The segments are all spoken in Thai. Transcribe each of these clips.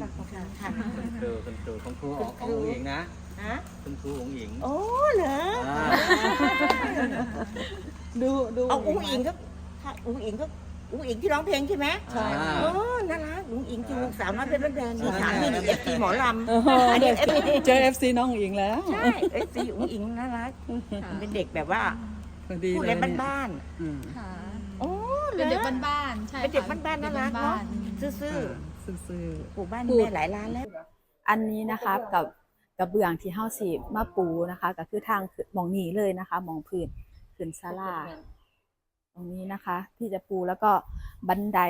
ค่ะค่ะคุณครูคุณครูคุณครูของของหญิงนะฮะคุณครูของหญิงโอ้เหรออ่าดูดูเอาอุ้งอิงก็ค่ะอุ้งอิงก็อุ้งอิงที่ร้องเพลงใช่ไหมอ่า โอ้น่ารักอุ้งอิงจริงสาวน้อยเป็นแบรนด์นี่ถามนี่นี่เอฟซีหมอลำโอ้โหอันนี้เด็ก FC เจอเอฟซีน้องอิงแล้วใช่เอฟซีอุ้งอิงน่ารักเป็นเด็กแบบว่าพอดีพูดเลเล่ยนเนี่ยบ้านอืม ค่ะๆโอ้เหรเป็นอเด็กบ้านๆใช่เป็นเด็กบ้านๆน่ารักเนาะด็บ้ซื่อ ซื่อๆปลูกบ้านนี่แม่หลายล้านแล้ว อันนี้นะคะกับกระเบื้องที่เฮาสิมาปูนะคะ ก็คือทางขึ้นหมองนี้เลยนะคะหมองพื้นขึ้นศาลาตรงนี้นะคะ ที่จะปูแล้วก็บันได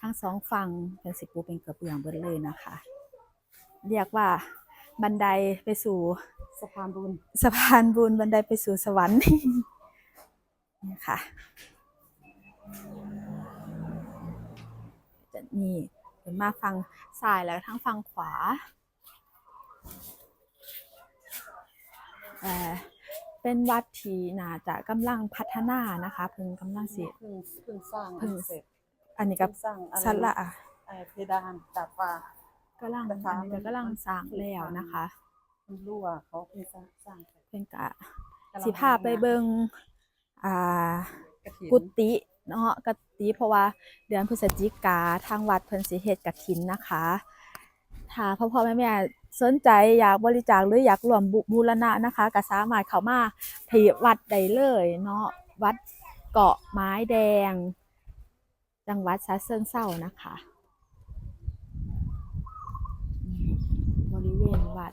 ทั้งสองฝั่งเป็นสิปูเป็นกระเบื้องเบิดเลยนะคะ เรียกว่าบันไดไปสู่ๆสะพานบุญสะพานบุญบันไดไปสู่สวรรค์นี่ค่ะจะนี่ เห็นมาฟังซ้ายแล้วทั้งฟังขวาเอ่อเป็นวัดที่น่าจะกำลังพัฒนานะคะเพิ่งกำลังสิ เพิ่งเพิ่งสร้างเพิ่ง เสร็จอันนี้กับเพิ่งสร้างอะไรศาลาเอ่อเพดานดาดฟ้ากำลังแต่อัฟ้านนี้ก็กำลังสร้างแล้วนะคะ มันรั่วเขาเพิ่งสร้างสร้างเสร็จเพิ่งกะกำลังสิพาไปเบิงอ่ากฐิน กุฏิ เนาะกะตีเพราะว่าเดือนพฤศจิกาทางวัดเพิ่นสิเฮ็ดกฐินนะคะ ถ้าพ่อพ่อแม่แม่สนใจอยากบริจาคหรืออยากร่วมบุบูรณะนะคะก็สามารถเข้ามาที่วัดได้เลยเนาะวัดเกาะไม้แดง จังหวัดฉะเชิงเศรานะคะอืมบริเวณวัด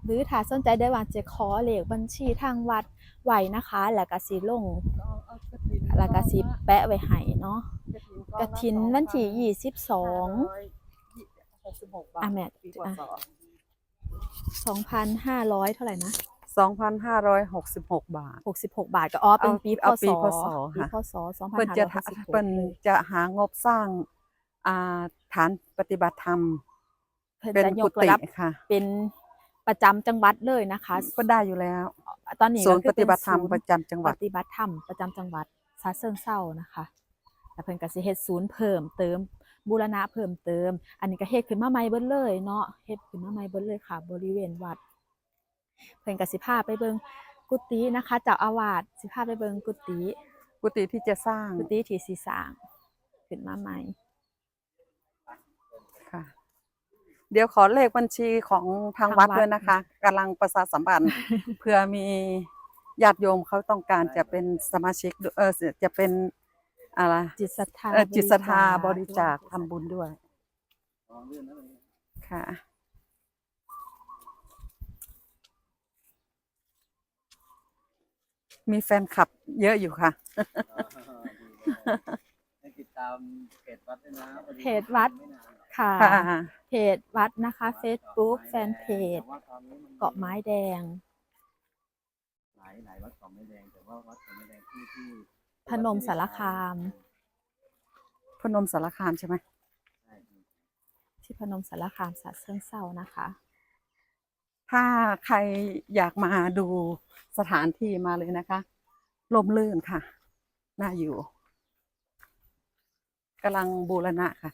ห รือถ้าสนใจได้ว่าจะขอเลขบัญชีทางวัดไว้นะคะ แล้วก็สิลงเอาเอากฐินแล้วก็สิแปะไว้ให้เนาะกกฐินวันที่ยี่สิบสองหกสิบหกบาทอะแม่ปีพศสองพันห้าร้อยเท่าไหร่นะสองพันห้าร้อยหกสิบหกบาทหกสิบหกบาทก็อ๋อเป็นเอาปีพเอาศปีพศปีค่ะพศสองพันเพิ่นห้าจะร้อยหกสิบหกเพิ่นจะหางบสร้างอ่าฐานปฏิบัติธรรมเพิ่นเป็นจะยกุกระฏิดับค่ะ เป็น ประจำจังหวัดเลยนะคะก็ได้อยู่แล้ว ตอนนี้ศูนย์ก็ปคือฏิบัติธรรมเป็นประจำจังหวัดปฏิบัติธรรมประจำจังหวัดซาเซิงเศร้านะคะแต่เพิ่นก็สิเฮ็ดศูนย์เพิ่มเติมบูรณะเพิ่มเติม อันนี้ก็เฮ็ดขึ้นมาใหม่เบิดเลยเนาะเฮ็ดขึ้นมาใหม่เบิดเลยค่ะ บริเวณวัด เพิ่นก็สิพาไปเบิ่งกุฏินะคะเจ้าอาวาสสิพาไปเบิ่งกุฏิกุฏิที่จะสร้างกุฏิที่สิสร้างขึ้นมาใหม่ค่ะ เดี๋ยวขอเลขบัญชีของทางทางวัดวัดด้วยนะคะกำลังประชาสัมพันธ์เพื่อมีญาติโยมเขาต้องการจะเป็นสมาชิกด้วยเออจะเป็นอะไรจิตศรัทธาเอ่อจิตศรัทธาบบริริจาจาคคทำบุญด้วยค่ะ มีแฟนคลับเยอะอยู่ค่ะ ให้ติดตามเพจวัดด้วยนะเพจวัดค่ะ ค่ะ เพจวัดนะคะ Facebook แฟนเพจแต่ว่าตอนนี้มันเกาะไม้แดง หลายหลายวัดเกาะไม้แดงแต่ว่าวัดเกาะไม้แดงที่ที่พนมสารคาม พนมสารคามใช่ไหมใช่ที่พนมสารคามสัตว์เชิงเศร้านะคะ ถ้าใครอยากมาดูสถานที่มาเลยนะคะ ลมลื่นค่ะ น่าอยู่กำลังบูรณะค่ะ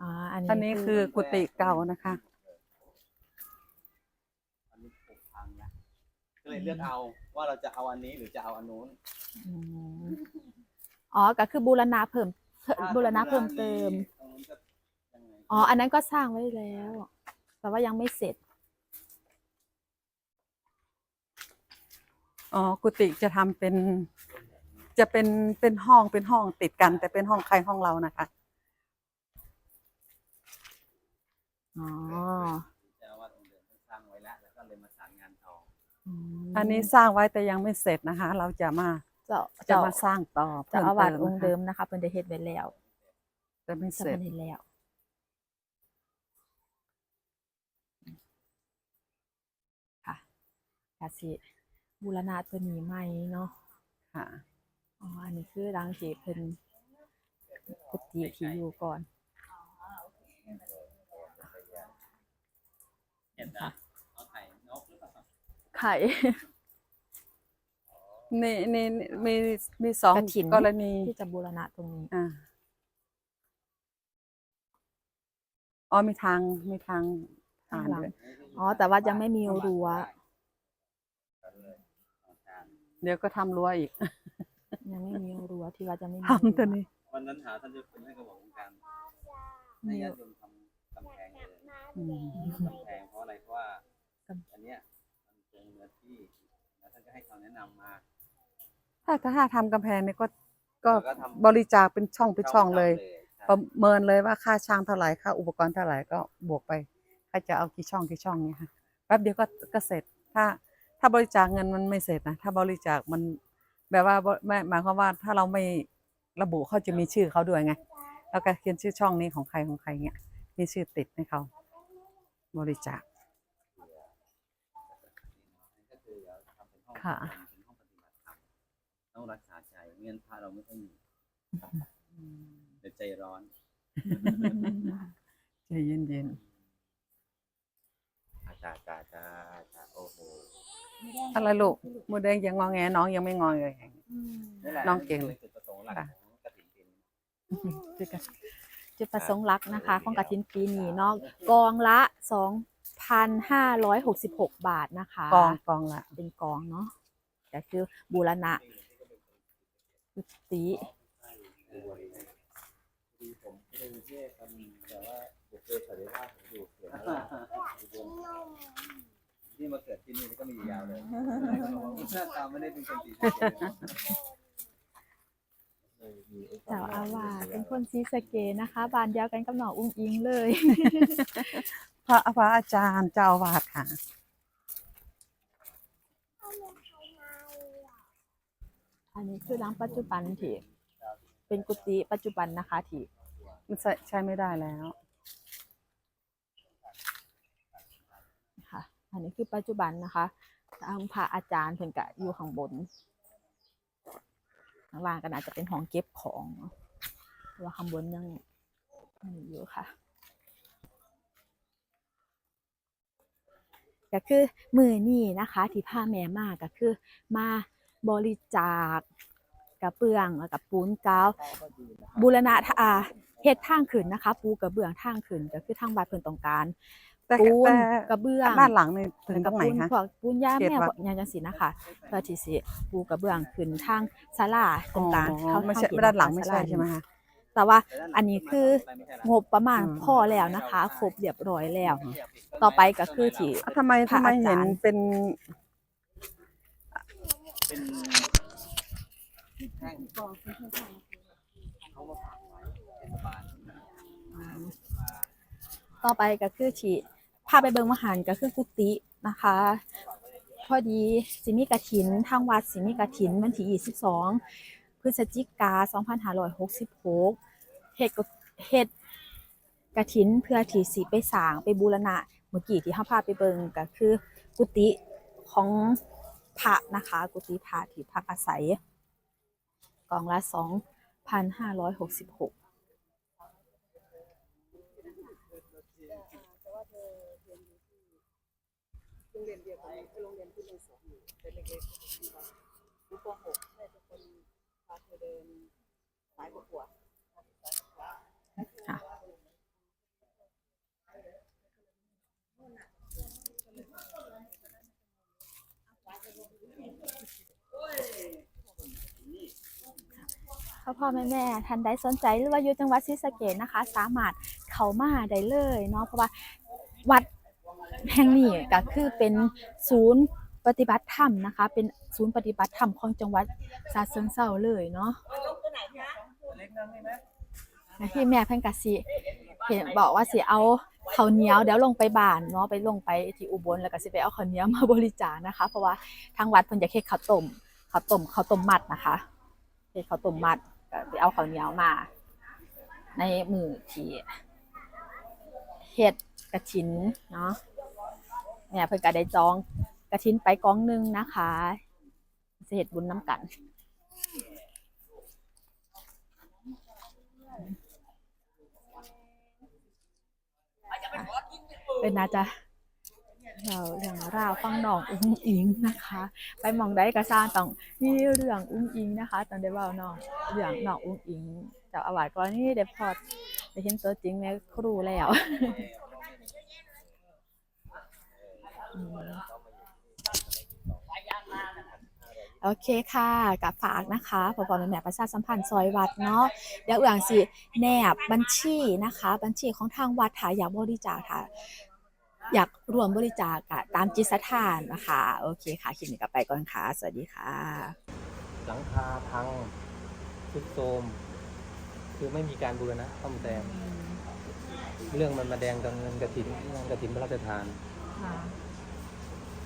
อ่าอันอันนี้นี้คือกุฏิเก่านะคะ อันนี้ปลูกพังนะก็เลยเลือกเอาว่าเราจะเอาอันนี้หรือจะเอาอันนู้นมอ๋อก็คือบูรณะเพิ่มเพิ่มบูรณะเพิ่มเติมตรงนู้นก็ยังไงอ๋อ อันนั้นก็สร้างไว้แล้ว แต่ว่ายังไม่เสร็จ อ๋อ กุฏิจะทำเป็น จะเป็นเป็นห้องเป็นห้องติดกัน แต่เป็นห้องใครห้องเรานะคะ อ๋อเจ้าอาว่าตรงเดิมท่านสร้างไว้แล้วแล้วก็เลยมาสานงานต่อมอันนี้สร้างไว้แต่ยังไม่เสร็จนะคะ เราจะมาเจ้าจะเจ้ามาสร้างต่อเจ้าเพิ่มอาวาสเติมองค์นะคะเดิมนะคะเป็นได้เฮ็ดไว้แล้วแต่ไม่จะเสร็จ เป็นเฮ็ดแล้วค่ะกาสิบูรณะตัวนี้ใหม่เนาะ ค่ะ อ๋อ อันนี้คือรังสีเพิ่นกุฏิที่อยู่ก่อน เห็นนะเอาไข่นกหรือไข่นี่นี่นี่มีมีสองกฐิน กรณีที่จะบูรณะตรงนี้ อ่าอ๋อมีทางมีทางผ่านข้างหลังด้วยอ๋อ แต่ว่ายังไม่มีรั้วเดี๋ยวก็ทำรั้วอีกยังไม่มีรั้วที่ว่าจะไม่มีทำตัวนี้ วันนั้นหาท่านเจ้าคุณให้กระบอกวงการในญาติโยมท แพงเพราะอะไรเพราะว่าอันเนี้ยมันเป็นเนื้อที่แล้วท่านก็ให้คำแนะนำมา ถ้าถ้าถ้าทำกำแพงเนี่ยก็ก็แล้วก็ทำ บริจาคเป็นช่องเป็นช่องเลยใช่ประเมินเลยว่าค่าช่างเท่าไหร่ค่าอุปกรณ์เท่าไหร่ก็บวกไปใครจะเอากี่ช่องกี่ช่องเนี่ยค่ะแป๊บเดียวก็ก็เสร็จ ถ้าถ้าบริจาคเงินมันไม่เสร็จนะถ้าบริจาคมันแบบว่าบ่ไม่หมายความว่าถ้าเราไม่ระบุเขาจะมีชื่อเขาด้วยไงแล้วก็เขียนชื่อช่องนี้ของใครของใครเงี้ยมีชื่อติดให้เขา บริจาคก็คือเดี๋ยวทำเป็นห้องค่ะเป็นห้องปฏิบัติธรรมต้องรักษาใจไม่งั้นพระเราไม่ค่อยมีเดี๋ยวใจร้อน ใจเย็นอาจารย์อาจารย์อาจารย์โอ้โหๆอะไรลูกหมูแดงยังงอแงน้องยังไม่งอเลยนี่แหละน้องเก่งเลยจุดประสงค์หลักของกฐินปีนี้ จุดประสงค์หลักนะคะ ของกฐินปีนี้เนาะกองละสองพันห้าร้อยหกสิบหกบาทนะคะ กองกองละเป็นกองเนาะก็คือบูรณะกุฏิดีผมไม่ได้เทศครับแต่ว่าบุคคลสันนิษฐานผมอยู่เขียนว่าที่มาเกิดที่นี่ก็มีอยู่ยาวเลยหน้าตาไม่ได้เป็นคนตี เจ้าอาวาสเป็นคนซีสะเกตนะคะ บานเดียวกันกับหนองอุ้งอิงเลย พระพระอาจารย์เจ้าอาวาสค่ะ อันนี้คือหลังปัจจุบันที่เป็นกุฏิปัจจุบันนะคะที่มันใช้ใช้ไม่ได้แล้วค่ะ อันนี้คือปัจจุบันนะคะทางพระอาจารย์เพิ่นกะอยู่ข้างบน ข้างล่างก็น่าจะเป็นห้องเก็บของเราะว่าข้างบนยังมีอยู่ค่ะก็คือมือนี่นะคะที่พาแม่มากก็คือ มาบริจาคกระเบื้องกับปูนกาวบูรณะอาเฮ็ดทางขึ้นนะคะ ปูกระเบื้องทางขึ้นก็คือทางวัดเพิ่นต้องการ แต่ปูนแต่กระเบื้องด้านหลังนี่ถึงตรงไหนปูนคะพวกปูนย่าเขตแม่วัดพวกหยังจังซี่นะคะเพื่อที่สิปูกระเบื้องขึ้นทางศาลาตรงกลางอ๋อไม่ใช่เขด้านหลังไม่ศใช่ลใช่ไหมคะแต่ว่าอันนี้คืองบบประมาณอืมพอแล้วนะคะ ครบเรียบร้อยแล้ว ต่อไปก็คือที่อะทำไมพระทำไมอาจารย์เห็นเป็นเป็นแท่งเขามาฝากไว้เทศบาลต่อไปก็คือที่ พาไปเบิงมหันต์ก็คือกุฏินะคะ พอดีสิมีกฐินทางวัดสิมีกฐินวันที่22พฤศจิกา2566เฮ็ดก็เฮ็ดกฐินเพื่อที่สิไปสร้างไปบูรณะเมื่อกี้ที่เฮาพาไปเบิงก็คือกุฏิของพระนะคะ กุฏิพระที่พักอาศัยกองละ2,566 โรงเรียนเดียวกันคืโรงเรียนที่เราสอนอยู่เป็นเด็กๆที่เราอยู่ป .6 ใช่เป็นคนพาเธอเดินสายประกวดค่ะพ่อพ่อแม่แม่ท่านใดสนใจหรือว่าอยู่จังหวัดศรีสะเกษนะคะ สามารถเข้ามาได้เลยเนาะเพราะว่าวัด แห่งนี้ก็คือเป็นศูนย์ปฏิบัติธรรมนะคะ เป็นศูนย์ปฏิบัติธรรมของจังหวัดฉะเชิงเทราเลยเนาะและที่แม่เพิ่นก็สิเห็นบอกว่าสิเอาข้าวเหนียวเดี๋ยวลงไปบ้านเนาะไปลงไปที่อุบลแล้วก็สิไปเอาข้าวเหนียวมาบริจาคนะคะ เพราะว่าทางวัดเพิ่นจะเฮ็ดข้าวต้มข้าวต้มข้าวต้มมัดนะคะเฮ็ดข้าวต้มมัดก็ไปเอาข้าวเหนียวมา ในมือที่เฮ็ดกระถินเนาะ เนี่ยเพิ่นก็ได้จองกระถินไปกองหนึงนะคะสิเฮ็ดบุญน้ำกันเป็นน่าจะเราเรื่องราวฟังน้องอุ้งอิงนะคะ ไปมองได้กระซ่างต้องมีเรื่องอุ้งอิงนะคะตองได้เว่าน้องเรื่องน้องอุ้งอิงจ้าอวาสก่อนนี่ได้พอดได้เห็นตัวจริงแม่ครูแล้ว โอเคค่ะกับฝากนะคะพอพอแม่แม่ประชาสัมพันธ์ซอยวัดเนาะเดี๋ยวเอื่องสิแนบบัญชีนะคะ บัญชีของทางวัดถ้าอยากบริจาคค่ะ อยากรวมบริจาคอะตามจิตศรัทธานะคะ โอเคค่ะคลิปนี้ก็ไปก่อนค่ะ สวัสดีค่ะ หลังคาพังทุดโทรมคือไม่มีการบูรณะซ่อมแซมเรื่องมันมาแดงกับเงินกระถินงานกระถินพระราชทาน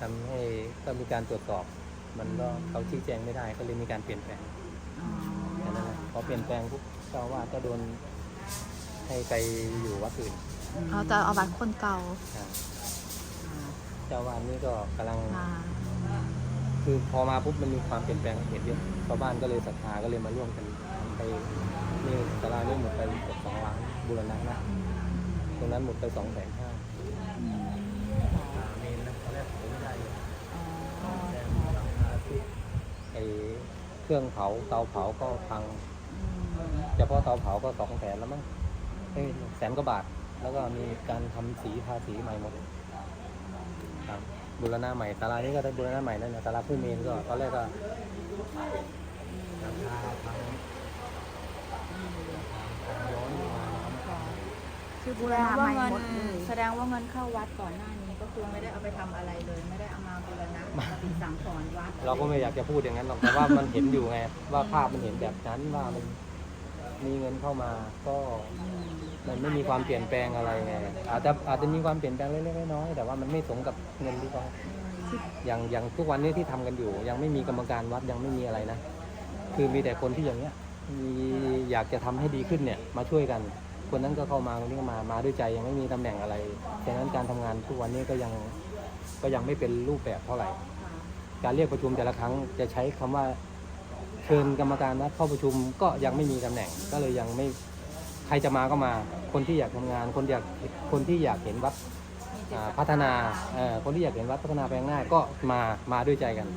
ทำให้ก็มีการตรวจสอบ มันก็เขาชี้แจงไม่ได้ก็เลยมีการเปลี่ยนแปลงแค่นั้นแหละพอเปลี่ยนแปลงปุ๊บเจ้าอาวาดก็โดนให้ไปอยู่วัดอื่นเอาจะเอาบัตรคนเก่าอ่าเจ้าอาวาดนี่ก็กำลัง มา คือพอมาปุ๊บมันมีความเปลี่ยนแปลงเห็นเยอะชาวบ้านก็เลยศรัทธาก็เลยมาร่วมกันทำไปนี่ตลาดนี่หมดไปเกือบสองล้านบูรณะนะตรงนั้นหมดไปสองแสนห้าเมนนะตอนแรกผมไม่ได้เลยแต่ราคาที่ไอ เครื่องเผาเตาเผาก็พังเฉพาะเตาเผาก็สองแสนแล้วมั้งเอ้ยแสนกว่าบาท แล้วก็มีการทำสีทาสีใหม่หมดครับบูรณะใหม่ตลาดนี้ก็ได้บูรณะใหม่นั่นนะตลาดผู้เมนก็ตอนแรกก็ราคาพังย้อนมาคือบูแสรดงณะว่าใหม่เงินหมดเลยแสดงว่าเงินเข้าวัดก่อนหน้านี้ก็ คือไม่ได้เอาไปทำอะไรเลย ไม่ได้เอามาบูรณะปฏิสังขรณ์วัดเราก็ไม่อยากจะพูดอย่างนั้นหรอกแต่ว่ามันเห็นอยู่ไงว่าภาพมันเห็นแบบนั้นว่ามันมีเงินเข้ามาก็มันไม่มีความเปลี่ยนแปลงอะไรไงอาจจะอาจจะมีความเปลี่ยนแปลงเล็กๆน้อยๆแต่ว่ามันไม่สมกับเงินที่เขาอย่างอย่างทุกวันนี้ที่ทำกันอยู่ ยังไม่มีกรรมการวัดยังไม่มีอะไรนะคือมีแต่คนที่อย่างเนี้ยมีอยากจะทำให้ดีขึ้นเนี่ยมาช่วยกัน คนนั้นก็เข้ามาคนนี้ก็มามาด้วยใจยังไม่มีตำแหน่งอะไรฉะนั้นการทำงานทุกวันนี้ก็ยังก็ยังไม่เป็นรูปแบบเท่าไหร่ การเรียกประชุมแต่ละครั้งจะใช้คำว่าเชิญกรรมการวัดเข้าประชุมก็ยังไม่มีตำแหน่ง ก็เลยยังไม่ใครจะมาก็มา คนที่อยากทำงาน คนอยากคนที่อยากเห็นวัดอ่าพัฒนาเอ่อคนที่อยากเห็นวัดพัฒนาไปข้างหน้าก็มามาด้วยใจกัน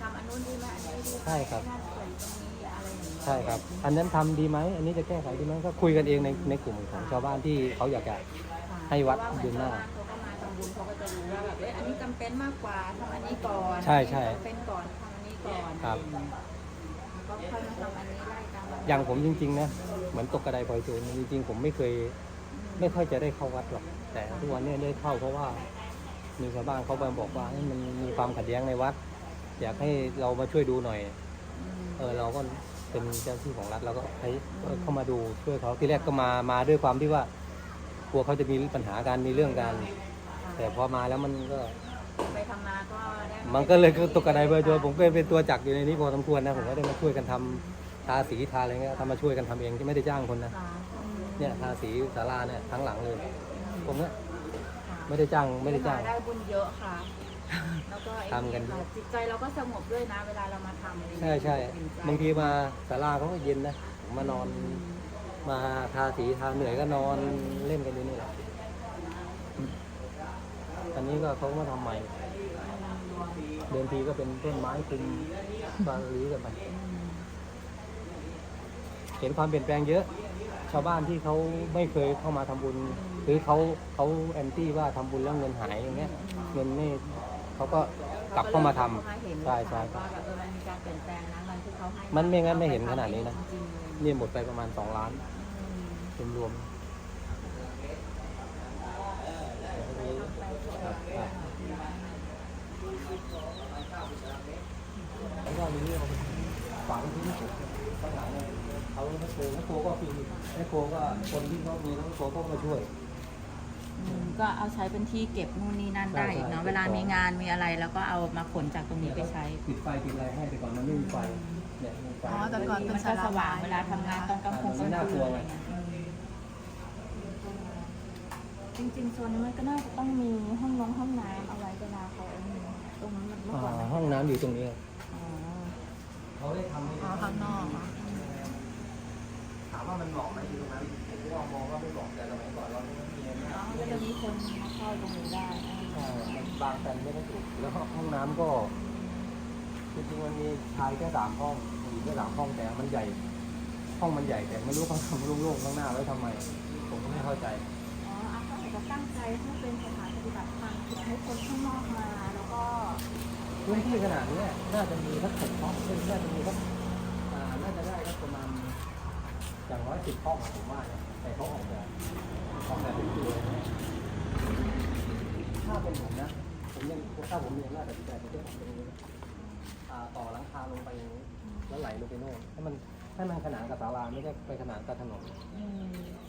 ทำอันนู้นดีไหมอันนี้ดีไหมใช่ครับ ใช่ครับ อันนั้นทำดีไหม อันนี้จะแก้ไขดีไหมก็คุยกันเองในในกลุ่มของชาวบ้านที่เขาอยากจะให้วัดเพราะาเดินหน้า เขาก็มาทำบุญเขาก็จะรู้ว่าแบบเอ้ยอันนี้จำเป็นมากกว่าทำอันนี้ก่อนใช่ใช่จำเป็นก่อนทำอันนี้ก่อนครับ ก็ค่อยมาทำอันนี้ไล่ตามลำดับอย่างผมจริงๆนะเหมือนตกกระไดพลอยโจรจริงๆ ผมไม่เคยไม่ค่อยจะได้เข้าวัดหรอกแต่ทุกวันนี้ได้เข้าเพราะว่า มีชาวบ้านเขามาบอกว่าให้มันมีความขัดแย้งในวัด อยากให้เรามาช่วยดูหน่อยเออเราก็ เป็นเจ้าที่ของรัฐเราก็ให้เข้ามาดูช่วยเขาที่แรกก็มามาด้วยความที่ว่ากลัวเขาจะมีปัญหาการมีเรื่องกัน แต่พอมาแล้วมันก็ไปทำนาก็ได้มันก็เลยตกกระไดพลอยโจรผมก็เป็นตัวจักอยู่ในนี้พอสมควรนะผมก็ได้มาช่วยกันทำทาสีทาอะไรเงี้ยทำมาช่วยกันทำเองที่ไม่ได้จ้างคนนะเนี่ยทาสีศาลาเนี่ยทั้งหลังเลยตรงเนี้ยไม่ได้จ้างไม่ได้จ้างได้บุญเยอะค่ะ แล้วก็ไอ้ทำกันค่ะจิตใจเราก็สงบด้วยนะ เวลาเรามาทำอะไรอย่างใช่เงี้ยใช่จิตใจบางทีมาศาลาเขาก็เย็นนะผมมานอน มาทาสีทาเหนื่อยก็นอนเล่นกันอยู่นี่แหละอันนี้ก็เขามาทำใหม่ เดิมทีก็เป็นต้นไม้คุมบางรีกันไปเห็นความเปลี่ยนแปลงเยอะ ชาวบ้านที่เขาไม่เคยเข้ามาทำบุญ หรือเขาเขาแอนตี้ว่าทำบุญแล้วเงินหายอย่างเงี้ย เงินไม่ เขาก็กลับเข้ามาทำเรก็เลยเห็นใช่ใช่ว่าแบบเออมันมีการเปลี่ยนแปลงนะเงินที่เขาให้มันไม่งั้นไม่เห็นขนาดนี้นะจริงๆเลยเนี่ยหมดไปประมาณสองล้านอืมรวมแล้วก็มีฝังที่สุดข้างหลังเนี่ยเขาแม่โคแม่โคก็ฟรีแม่โคก็คนที่เขามีทั้งโคก็มาช่วย อืมก็เอาใช้เป็นที่เก็บนู่นนี่นั่นได้อีกเนาะใช่ใช่ เวลามีงานมีอะไรแล้วก็เอามาขนจากตรงนี้ไปใช้ติดไฟติดอะไรให้แต่ก่อนมันไม่มีไฟเนี่ยมีไฟ อ๋อแต่ก่อนเป็นมันก็สว่างเวลาทำงานตอนกลางคืนกลางน่ากคืลันวอะไรไงเงี้ยอืมจริงๆโซนนี้มันก็น่าจะต้องมีห้องน้องห้องน้ำเอาไว้เวลาเขาไอ้นี่ตรงนั้นมันเมื่อก่อนอ่าห้องน้ำอยู่ตรงนี้อ๋อเขาได้ทำให้อ๋อข้างนอกเหรอถามว่ามันเหมาะไหมอยู่ตรงนั้นผมว่ามองว่าไม่เหมาะแต่สมัยก่อนเราไม่มีนะ อ๋อก็จะมี คนมาเข้าตรงนี้ได้ใช่มันบางกันไม่ได้ถูกแล้วห้องน้ำก็จริงๆมันมีชายแค่สามห้องหญิงแค่สามห้องแต่มันใหญ่ ห้องมันใหญ่แต่ไม่รู้เขาทำโล่งๆข้างหน้าไว้ทำไม ผมก็ไม่เข้าใจอ๋ออาเขาอาจจะตั้งใจให้เป็นสถานปฏิบัติธรรมเพื่อให้คนข้างนอกมาแล้วก็พื้นที่ขนาดเนี้ยน่าจะมีสักหกห้องซึ่งน่าจะมีสักอ่าน่าจะได้สักประมาณอย่างน้อยสิบห้องอะผมว่าแต่เขาออกแบบออกแบบเป็นตัวย ถ้าเป็นผมนะ ผมยังถ้าผมมีอำนาจตัดสินใจผมจะทำเป็นอย่างนี้นะอ่าต่อหลังคาลงไปอย่างนี้แล้วไหลลงไปโน่นให้มันให้มันขนานกับศาลาไม่ใช่ไปขนานกับถนน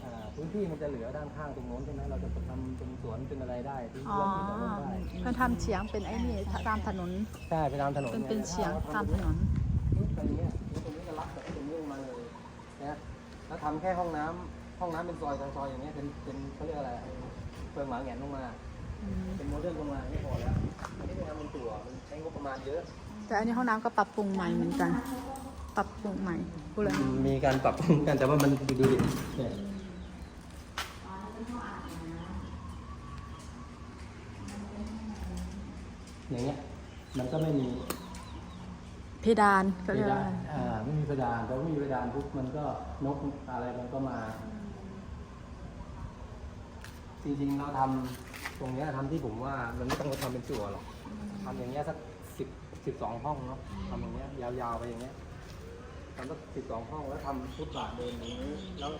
อ่าพื้นที่มันจะเหลือด้านข้างตรงโน้นใช่ไหมเราจะทำเป็นสวนเป็นอะไรได้ที่อ๋อเราที่จอดรถได้เพิ่นทำเฉียงเป็นไอ้นี่ตามถนน ใช่ไปตามถนนเป็นไงเป็นเฉียงตามถนนปุ๊บไปอย่างเงี้ยแล้วตรงนี้ก็รับแบบตรงนี้ลงมาเลยนะแล้วทำแค่ห้องน้ำห้องน้ำเป็นซอยซอยๆอย่างเงี้ยเป็นเป็นเขาเรียกอะไร เปิงหมาแหงนลงมา เป็นโมเดิร์นลงมาไม่พอแล้วอันนี้เป็นทำเป็นตัวมันใช้งบประมาณเยอะ แต่อันนี้ห้องน้ำก็ปรับปรุงใหม่เหมือนกัน ปรับปรุงใหม่พูดเลยมีการปรับปรุงกันแต่ว่ามันดูดูดิเนี่ยอย่างเงี้ยมันก็ไม่มีเพดานก็เพเรียกดาว่านอ่าไม่มีเพดานเพราะไม่มีเพดานปุ๊บมันก็นกอะไรมันก็มา จริงๆเราทำตรงเนี้ยทำที่ผมว่ามันไม่ต้องมาทำเป็นจั่วหรอกทำอย่างเงี้ยสักสิบสิบสองห้องเนาะทำอย่างเงี้ยยาวๆไปอย่างเงี้ยทำสักสิบสองห้องแล้วทำฟุตบาทเดินอย่างนี้แล้ว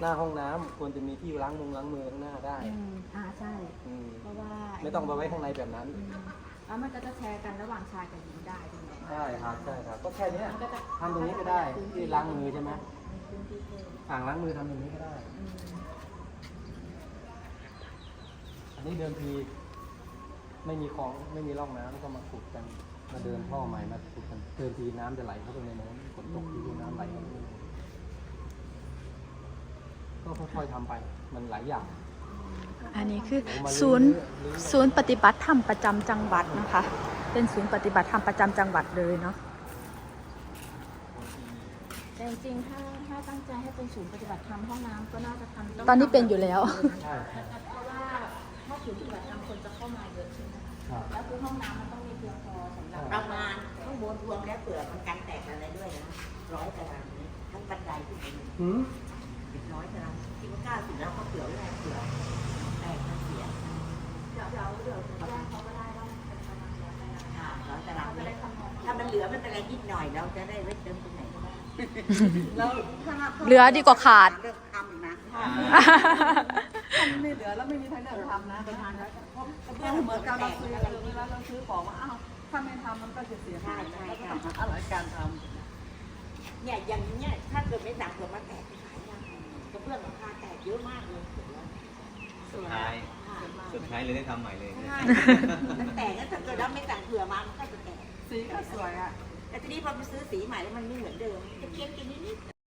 หน้าห้องน้ำควรจะมีที่ล้างมือล้างมือข้างหน้าได้อืมอ่าใช่ อืมเพราะว่าไม่ต้องไปไว้ข้างในแบบนั้น อืมแล้วมันก็จะแชร์กันระหว่างชายกับหญิงได้ด้วยเนาะใช่ครับใช่ครับก็แค่เนี้ย มันก็จะทำตรงนี้ก็ได้ที่ล้างมือใช่ไหม พื้นที่เพิ่มอ่างล้างมือทำตรงนี้ก็ได้ อืม อันนี้เดิมทีไม่มีคลองไม่มีร่องน้ำก็มาขุดกัน มาเดินท่อใหม่มาขุดกันเดิมทีน้ำจะไหลเข้าไปในโน้นฝนตกที่ดูน้ำไหลเข้าไปในโน้นก็ค่อยๆทำไป มันหลายอย่าง อันนี้คือผมมาเรื่อยๆศูนย์เรื่อยๆศูนย์ปฏิบัติธรรมประจำจังหวัดนะคะ เป็นศูนย์ปฏิบัติธรรมประจำจังหวัดเลยเนาะ แต่จริงๆถ้าถ้าตั้งใจให้เป็นศูนย์ปฏิบัติธรรมห้องน้ำก็น่าจะทำงตอนนี้เป็นอยู่แล้ว ใช่ครับ เพราะว่า ถ้าศูนย์ปฏิบัติธรรมคนจะเข้ามาเยอะใช่ไหมคะครับแล้วคือห้องน้ำมันต้องมีเพียงพอสำหรับประมาณข้างบนรวมแล้วเปลือกมันกันแตกอะไรด้วยนะร้อยตารางเมตรทั้งบันไดขึ้นไปหืมเป็นร้อยตารางที่มันกล้าสิแล้วก็เปลือกแรกเปลือกแตกมันเสียเดี๋ยวเดี๋ยวเดี๋ยวแจ้งเขาก็ได้ว่ามันเป็นประมาณร้อยตารางอ่าร้อยตารางเขาเมจะตได้รคำนวณถ้ามันเหลือไม่เป็นไรนิดหน่อยเราจะได้ไว้เติมตรงไหนก็ได้เราถ้าราเหลือดีกว่าขาด เลิกทำนะ ไม่เหลือแล้วไม่มีใครเลือกทำนะไปทานแล้วเพราะเพื่อนเหมือนกันเราเราซื้ซื้อออะไรเวลาเราซื้อของว่าอ้าวถ้าไม่ทำมันก็จะเสียหายใช่ใช่ก็ต้องหาอะไรการทเนี่ยอย่างเนี้ยถ้าเกิดไม่สั่งเผื่อมาแตกขายยากกระเพื่อนราคาแตกเยอะมากเลยสุดท้ายสุดท้ายเลยได้ทำใหม่เลยใช่มันแตกแล้วถ้าเกิดเราไม่สั่งเผื่อมามันก็จะแตกำสีก็สวยอะแต่ทีนี้พอไปซื้อสีใหม่แล้วมันไม่เหมือนเดิมจะเพี้ยนกันนิดๆ